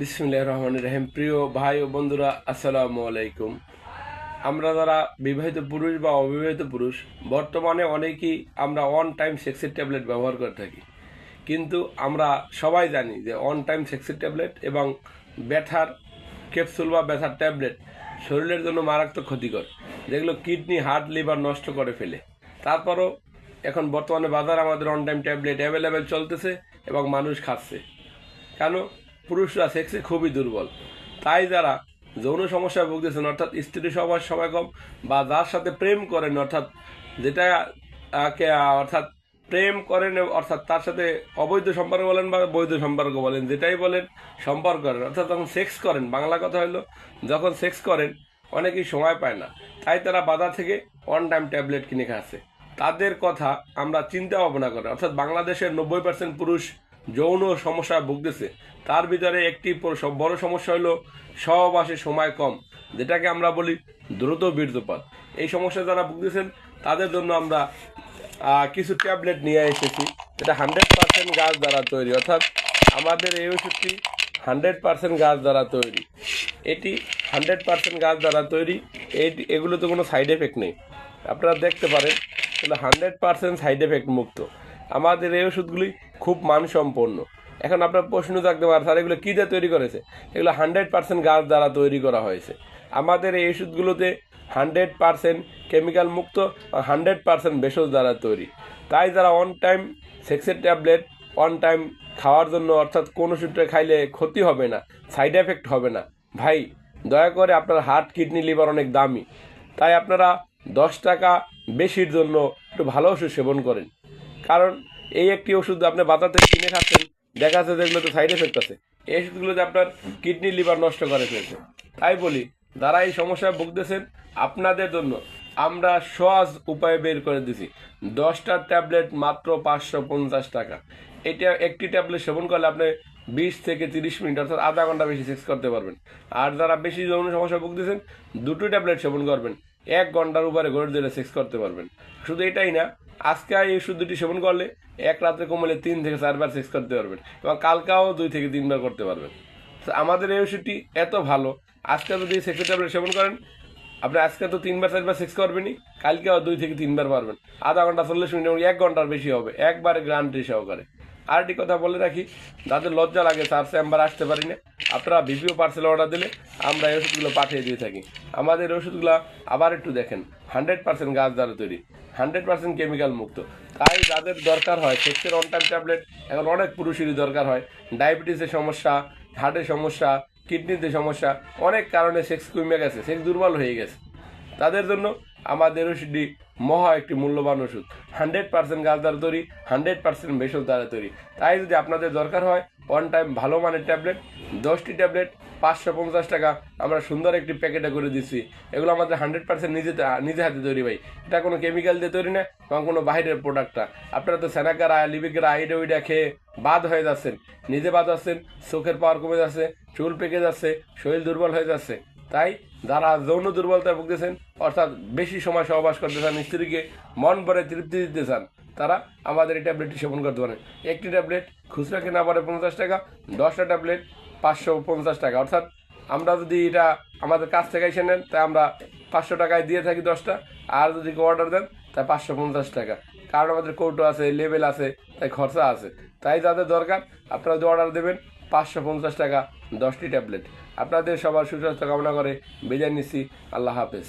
বিসমুল্লাহ রহমান রহিম। প্রিয় ভাই ও বন্ধুরা, আসসালামু আলাইকুম। আমরা যারা বিবাহিত পুরুষ বা অবিবাহিত পুরুষ, বর্তমানে অনেকেই আমরা অন টাইম সেক্সের ট্যাবলেট ব্যবহার করে থাকি। কিন্তু আমরা সবাই জানি যে অন টাইম সেক্সের ট্যাবলেট এবং ব্যথার ক্যাপসুল বা ব্যথার ট্যাবলেট শরীরের জন্য মারাত্মক ক্ষতিকর। যেগুলো কিডনি হার্ট লিভার নষ্ট করে ফেলে। তারপরও এখন বর্তমানে বাজার আমাদের অন টাইম ট্যাবলেট অ্যাভেলেবেল চলতেছে এবং মানুষ খাচ্ছে। কেন? পুরুষরা সেক্সে খুবই দুর্বল। তাই যারা যৌন সমস্যায় ভুগতেছেন, অর্থাৎ স্ত্রী সবার সময় কম বা যার সাথে প্রেম করেন, অর্থাৎ যেটা অর্থাৎ প্রেম করেন, অর্থাৎ তার সাথে অবৈধ সম্পর্ক বলেন বা বৈধ সম্পর্ক বলেন, যেটাই বলেন, সম্পর্ক করেন। অর্থাৎ যখন সেক্স করেন, বাংলা কথা হলো যখন সেক্স করেন, অনেকেই সময় পায় না। তাই তারা বাজার থেকে অন টাইম ট্যাবলেট কিনে খাচ্ছে। তাদের কথা আমরা চিন্তা ভাবনা করি। অর্থাৎ বাংলাদেশের নব্বই পার্সেন্ট পুরুষ যৌন সমস্যা ভুগতেছে। তার ভিতরে একটি বড় সমস্যা হলো সহবাসে সময় কম, যেটাকে আমরা বলি দ্রুত বীর্যপাত। এই সমস্যা যারা ভুগতেছেন, তাদের জন্য আমরা কিছু ট্যাবলেট নিয়ে এসেছি। এটা হান্ড্রেড পার্সেন্ট গাছ দ্বারা তৈরি, অর্থাৎ আমাদের এই ওষুধটি হান্ড্রেড পার্সেন্ট গাছ দ্বারা তৈরি। এটি হান্ড্রেড পার্সেন্ট গাছ দ্বারা তৈরি এই এগুলোতে কোনো সাইড এফেক্ট নেই। আপনারা দেখতে পারেন এগুলো হান্ড্রেড পার্সেন্ট সাইড এফেক্ট মুক্ত। আমাদের এই ওষুধগুলি খুব মানসম্পন্ন। এখন আপনার প্রশ্ন থাকতে পারে, স্যার, এগুলো কী দিয়ে তৈরি করেছে? এগুলো হান্ড্রেড পার্সেন্ট গাছ দ্বারা তৈরি করা হয়েছে। আমাদের এই ওষুধগুলোতে হান্ড্রেড পার্সেন্ট কেমিক্যাল মুক্ত হান্ড্রেড পার্সেন্ট ভেষজ দ্বারা তৈরি। তাই যারা অন টাইম সেক্সের ট্যাবলেট অন টাইম খাওয়ার জন্য, অর্থাৎ কোন ওষুধটা খাইলে ক্ষতি হবে না সাইড এফেক্ট হবে না, ভাই, দয়া করে আপনার হার্ট কিডনি লিভার অনেক দামি। তাই আপনারা দশ টাকা বেশির জন্য একটু ভালো ওষুধ সেবন করেন। কারণ এই একটি ওষুধ আপনি বাজার থেকে কিনে খাচ্ছেন, দেখা যাচ্ছে যেগুলোতে সাইড এফেক্ট আছে। এই ওষুধগুলোতে আপনার কিডনি লিভার নষ্ট করে ফেলছে। তাই বলি, যারা এই সমস্যায় ভুগতেছেন, আপনাদের জন্য আমরা সহজ উপায় বের করে দিছি। দশটা ট্যাবলেট মাত্র পাঁচশো পঞ্চাশ টাকা। এটা একটি ট্যাবলেট সেবন করলে আপনি বিশ থেকে তিরিশ মিনিট, অর্থাৎ আধা ঘণ্টা বেশি সেক্স করতে পারবেন। আর যারা বেশি যৌন সমস্যা ভুগতেছেন, দুটো ট্যাবলেট সেবন করবেন। এক ঘণ্টার উপরে ঘরে দিলে সেক্স করতে পারবেন। শুধু এটাই না, আজকে এই ওষুধ দুটি সেবন করলে এক রাতে কমলে তিন থেকে চারবার সেক্স করতে পারবেন এবং কালকাও দুই থেকে তিনবার করতে পারবেন। তো আমাদের এই ওষুধটি এত ভালো, আজকে যদি সেক্সের ট্যাবলেট সেবন করেন, আপনি আজকে তো তিনবার, চারবার সেক্স করবেনই, কালকেও দুই থেকে তিনবার পারবেন। আধা ঘণ্টা চল্লিশ মিনিট এক ঘণ্টার বেশি হবে, একবারে গ্রান্টি সহকারে। আরেকটি কথা বলে রাখি। যাদের লজ্জা লাগে, স্যার চেম্বার আসতে পারি না। আপনারা ভিপিও পার্সেল অর্ডার দিলে আমরা এই ওষুধগুলো পাঠিয়ে দিয়ে থাকি। আমাদের ওষুধগুলো আবার একটু দেখেন হান্ড্রেড পার্সেন্ট গাছ দ্বারা তৈরি হান্ড্রেড পার্সেন্ট কেমিক্যাল মুক্ত। তাই যাদের দরকার হয় সেক্সের অন টাইম ট্যাবলেট এখন অনেক পুরুষেরই দরকার হয়। ডায়াবেটিসের সমস্যা হার্টের সমস্যা কিডনিতে সমস্যা, অনেক কারণে সেক্স কমে গেছে সেক্স দুর্বল হয়ে গেছে। তাদের জন্য আমাদের ওষুধটি মহা একটি মূল্যবান ওষুধ। হান্ড্রেড পার্সেন্ট গাছ দ্বারা তৈরি, হান্ড্রেড পার্সেন্ট ভেষজ দ্বারা তৈরি। তাই যদি আপনাদের দরকার হয় অন টাইম ভালো মানের ট্যাবলেট, দশটি ট্যাবলেট, পাঁচশো পঞ্চাশ টাকা, আমরা সুন্দর একটি প্যাকেটে করে দিচ্ছি। এগুলো আমাদের হান্ড্রেড পার্সেন্ট নিজে নিজে হাতে তৈরি ভাই। এটা কোনো কেমিক্যাল দিয়ে তৈরি না, এবং কোনো বাইরের প্রোডাক্টটা আপনারা তো স্যানাকারা লিবিকেরা আইডা উইডা খেয়ে বাদ হয়ে যাচ্ছেন। নিজে বাদ আছেন চোখের পাওয়ার কমে যাচ্ছে, চুল পেকে যাচ্ছে, শরীর দুর্বল হয়ে যাচ্ছে। তাই যারা যৌন দুর্বলতায় ভুগতেছেন, অর্থাৎ বেশি সময় সহবাস করতে চান, স্ত্রীকে মন ভরে তৃপ্তি দিতে চান, তারা আমাদের এই ট্যাবলেটটি সেবন করতে পারেন। একটি ট্যাবলেট খুচরা কেনা পরে পঞ্চাশ টাকা, দশটা ট্যাবলেট পাঁচশো পঞ্চাশ টাকা। অর্থাৎ আমরা যদি এটা আমাদের কাছ থেকে এসে নেন, তাই আমরা পাঁচশো টাকায় দিয়ে থাকি দশটা, আর যদি অর্ডার দেন, তাই পাঁচশো পঞ্চাশ টাকা। কারণ আমাদের কৌটো আছে লেবেল আছে, তাই খরচা আছে। তাই যাদের দরকার, আপনারা যদি অর্ডার দেবেন পাঁচশো পঞ্চাশ টাকা দশটি ট্যাবলেট। আপনাদের সবার সুস্বাস্থ্য কামনা করে বিদায় নিচ্ছি। আল্লাহ হাফেজ।